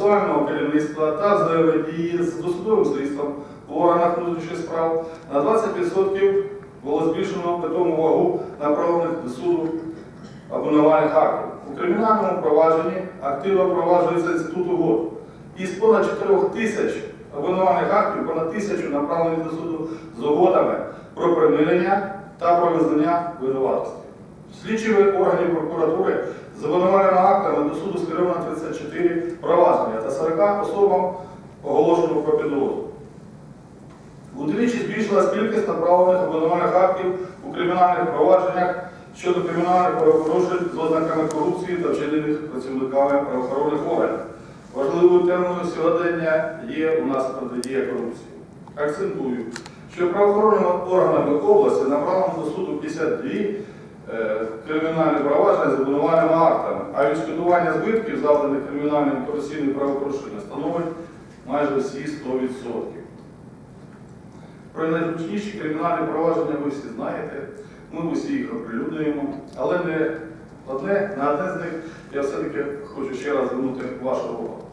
процесуального керівництва та взаємодії з досудовим слідством в органах внутрішніх справ на 20% було збільшено питому вагу направлених до суду обвинувальних актів. У кримінальному провадженні активно впроваджується інститут угод. Із понад 4 тисяч обвинувальних актів понад тисячу направлені до суду з угодами про примирення та про визнання винуватості. Слідчими органів прокуратури з обвинувальними актами до суду скеровано 34 провадження та 40 особам оголошено про підозру. Удвічі збільшилась кількість направлених обвинувальних актів у кримінальних провадженнях щодо кримінальних правопорушень з ознаками корупції та вчинених працівниками правоохоронних органів. Важливою темою сьогодення є у нас протидія корупції. Акцентую, що правоохоронними органами області направлено до суду 52 е, кримінальні провадження з обвинувальними актами, а відшкодування збитків, завданих кримінальним корупційним правопорушенням, становить майже всі 100%. Про найгучніші кримінальні провадження ви всі знаєте, ми усі їх оприлюднюємо, але не одне, на одне з них я все-таки хочу ще раз звернути вашу увагу.